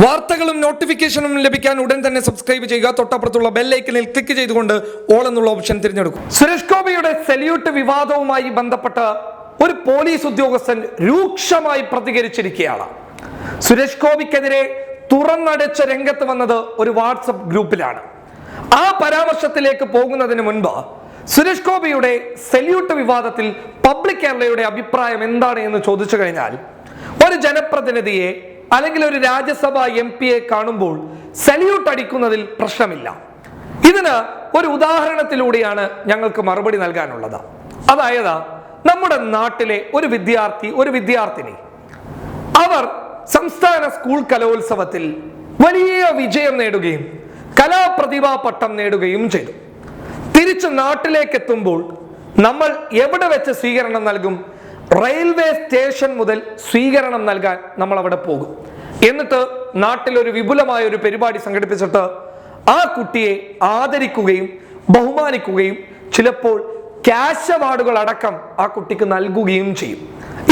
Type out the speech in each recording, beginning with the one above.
വാർത്തകളും നോട്ടിഫിക്കേഷനും ലഭിക്കാൻ ഉടൻ തന്നെ സബ്സ്ക്രൈബ് ചെയ്യുക. തൊട്ടപ്പുറത്തുള്ള ബെല്ലൈക്കനിൽ ക്ലിക്ക് ചെയ്തുകൊണ്ട് ഓൾ എന്നുള്ള ഓപ്ഷൻ തിരഞ്ഞെടുക്കും. സുരേഷ് ഗോപിയുടെ സെല്യൂട്ട് വിവാദവുമായി ബന്ധപ്പെട്ട് ഒരു പോലീസ് ഉദ്യോഗസ്ഥൻ രൂക്ഷമായി പ്രതികരിച്ചിരിക്കുകയാണ്. സുരേഷ് ഗോപിക്കെതിരെ തുറന്നടച്ച രംഗത്ത് വന്നത് ഒരു വാട്സപ്പ് ഗ്രൂപ്പിലാണ്. ആ പരാമർശത്തിലേക്ക് പോകുന്നതിന് മുൻപ് സുരേഷ് ഗോപിയുടെ സെല്യൂട്ട് വിവാദത്തിൽ പബ്ലിക് കേരളയുടെ അഭിപ്രായം എന്താണ് എന്ന് ചോദിച്ചു കഴിഞ്ഞാൽ ഒരു ജനപ്രതിനിധിയെ അല്ലെങ്കിൽ ഒരു രാജ്യസഭ എം പിയെ കാണുമ്പോൾ സല്യൂട്ട് അടിക്കുന്നതിൽ പ്രശ്നമില്ല. ഇതിന് ഒരു ഉദാഹരണത്തിലൂടെയാണ് ഞങ്ങൾക്ക് മറുപടി നൽകാനുള്ളത്. അതായത് നമ്മുടെ നാട്ടിലെ ഒരു വിദ്യാർത്ഥി ഒരു വിദ്യാർത്ഥിനി അവർ സംസ്ഥാന സ്കൂൾ കലോത്സവത്തിൽ വലിയ വിജയം നേടുകയും കലാപ്രതിഭാ പട്ടം നേടുകയും ചെയ്തു. തിരിച്ചു നാട്ടിലേക്ക് എത്തുമ്പോൾ നമ്മൾ എവിടെ വെച്ച് സ്വീകരണം നൽകും? റെയിൽവേ സ്റ്റേഷൻ മുതൽ സ്വീകരണം നൽകാൻ നമ്മൾ അവിടെ പോകും. എന്നിട്ട് നാട്ടിൽ ഒരു വിപുലമായ ഒരു പരിപാടി സംഘടിപ്പിച്ചിട്ട് ആ കുട്ടിയെ ആദരിക്കുകയും ബഹുമാനിക്കുകയും ചിലപ്പോൾ ക്യാഷ് അവാർഡുകൾ അടക്കം ആ കുട്ടിക്ക് നൽകുകയും ചെയ്യും.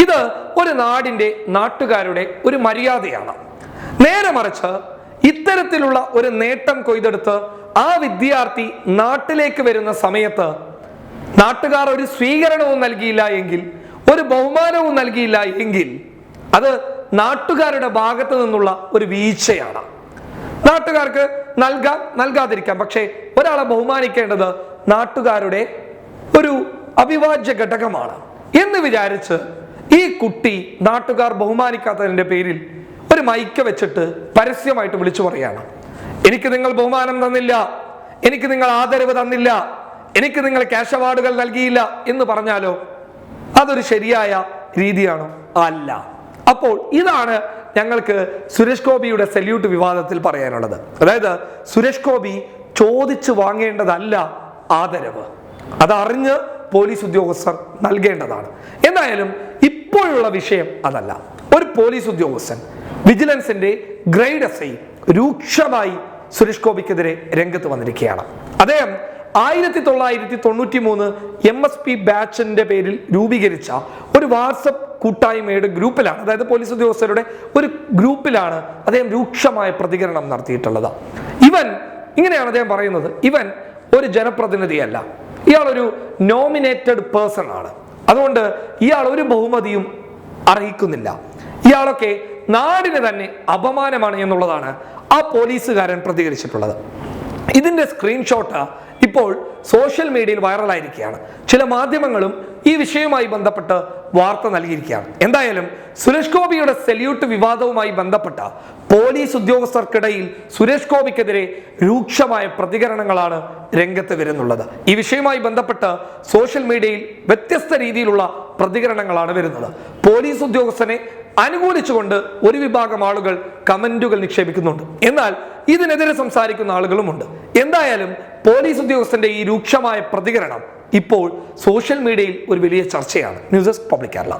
ഇത് ഒരു നാടിന്റെ നാട്ടുകാരുടെ ഒരു മര്യാദയാണ്. നേരെ മറിച്ച് ഇത്തരത്തിലുള്ള ഒരു നേട്ടം കൊയ്തെടുത്ത് ആ വിദ്യാർത്ഥി നാട്ടിലേക്ക് വരുന്ന സമയത്ത് നാട്ടുകാർ ഒരു സ്വീകരണവും നൽകിയില്ല എങ്കിൽ ഒരു ബഹുമാനവും നൽകിയില്ല എങ്കിൽ അത് നാട്ടുകാരുടെ ഭാഗത്തു നിന്നുള്ള ഒരു വീഴ്ചയാണ്. നാട്ടുകാർക്ക് നൽകാം നൽകാതിരിക്കാം. പക്ഷേ ഒരാളെ ബഹുമാനിക്കേണ്ടത് നാട്ടുകാരുടെ ഒരു അവിഭാജ്യ ഘടകമാണ് എന്ന് വിചാരിച്ച് ഈ കുട്ടി നാട്ടുകാർ ബഹുമാനിക്കാത്തതിന്റെ പേരിൽ ഒരു മൈക്ക വെച്ചിട്ട് പരസ്യമായിട്ട് വിളിച്ചു പറയാണ് എനിക്ക് നിങ്ങൾ ബഹുമാനം തന്നില്ല എനിക്ക് നിങ്ങൾ ആദരവ് തന്നില്ല എനിക്ക് നിങ്ങൾ ക്യാഷ് അവാർഡുകൾ നൽകിയില്ല എന്ന് പറഞ്ഞാലോ അതൊരു ശരിയായ രീതിയാണോ. അല്ല. അപ്പോൾ ഇതാണ് ഞങ്ങൾക്ക് സുരേഷ് ഗോപിയുടെ സല്യൂട്ട് വിവാദത്തിൽ പറയാനുള്ളത്. അതായത് സുരേഷ് ഗോപി ചോദിച്ചു വാങ്ങേണ്ടതല്ല ആദരവ്. അതറിഞ്ഞ് പോലീസ് ഉദ്യോഗസ്ഥർ നൽകേണ്ടതാണ്. എന്തായാലും ഇപ്പോഴുള്ള വിഷയം അതല്ല. ഒരു പോലീസ് ഉദ്യോഗസ്ഥൻ വിജിലൻസിന്റെ ഗ്രേഡ് എസ് ഐ രൂക്ഷമായി സുരേഷ് ഗോപിക്കെതിരെ രംഗത്ത് വന്നിരിക്കുകയാണ്. അദ്ദേഹം ആയിരത്തി തൊള്ളായിരത്തി തൊണ്ണൂറ്റി മൂന്ന് എം എസ് പി ബാച്ചിന്റെ പേരിൽ രൂപീകരിച്ച ഒരു വാട്സപ്പ് കൂട്ടായ്മയുടെ ഗ്രൂപ്പിലാണ്. അതായത് പോലീസ് ഉദ്യോഗസ്ഥരുടെ ഒരു ഗ്രൂപ്പിലാണ് അദ്ദേഹം രൂക്ഷമായ പ്രതികരണം നടത്തിയിട്ടുള്ളത്. ഇവൻ ഇങ്ങനെയാണ് അദ്ദേഹം പറയുന്നത്. ഇവൻ ഒരു ജനപ്രതിനിധിയല്ല. ഇയാളൊരു നോമിനേറ്റഡ് പേഴ്സൺ ആണ്. അതുകൊണ്ട് ഇയാൾ ഒരു ബഹുമതിയും അർഹിക്കുന്നില്ല. ഇയാളൊക്കെ നാടിന് തന്നെ അപമാനമാണ് എന്നുള്ളതാണ് ആ പോലീസുകാരൻ പ്രതികരിച്ചിട്ടുള്ളത്. ഇതിന്റെ സ്ക്രീൻഷോട്ട് ഇപ്പോൾ സോഷ്യൽ മീഡിയയിൽ വൈറലായിരിക്കുകയാണ്. ചില മാധ്യമങ്ങളും ഈ വിഷയവുമായി ബന്ധപ്പെട്ട് വാർത്ത നൽകിയിരിക്കുകയാണ്. എന്തായാലും സുരേഷ് ഗോപിയുടെ സെല്യൂട്ട് വിവാദവുമായി ബന്ധപ്പെട്ട പോലീസ് ഉദ്യോഗസ്ഥർക്കിടയിൽ സുരേഷ് ഗോപിക്കെതിരെ രൂക്ഷമായ പ്രതികരണങ്ങളാണ് രംഗത്ത് വരുന്നുള്ളത്. ഈ വിഷയവുമായി ബന്ധപ്പെട്ട് സോഷ്യൽ മീഡിയയിൽ വ്യത്യസ്ത രീതിയിലുള്ള പ്രതികരണങ്ങളാണ് വരുന്നത്. പോലീസ് ഉദ്യോഗസ്ഥനെ അനുകൂലിച്ചുകൊണ്ട് ഒരു വിഭാഗം ആളുകൾ കമന്റുകൾ നിക്ഷേപിക്കുന്നുണ്ട്. എന്നാൽ ഇതിനെതിരെ സംസാരിക്കുന്ന ആളുകളുമുണ്ട്. എന്തായാലും പോലീസ് ഉദ്യോഗസ്ഥന്റെ ഈ രൂക്ഷമായ പ്രതികരണം ഇപ്പോൾ സോഷ്യൽ മീഡിയയിൽ ഒരു വലിയ ചർച്ചയാണ്. News desk public Kerala.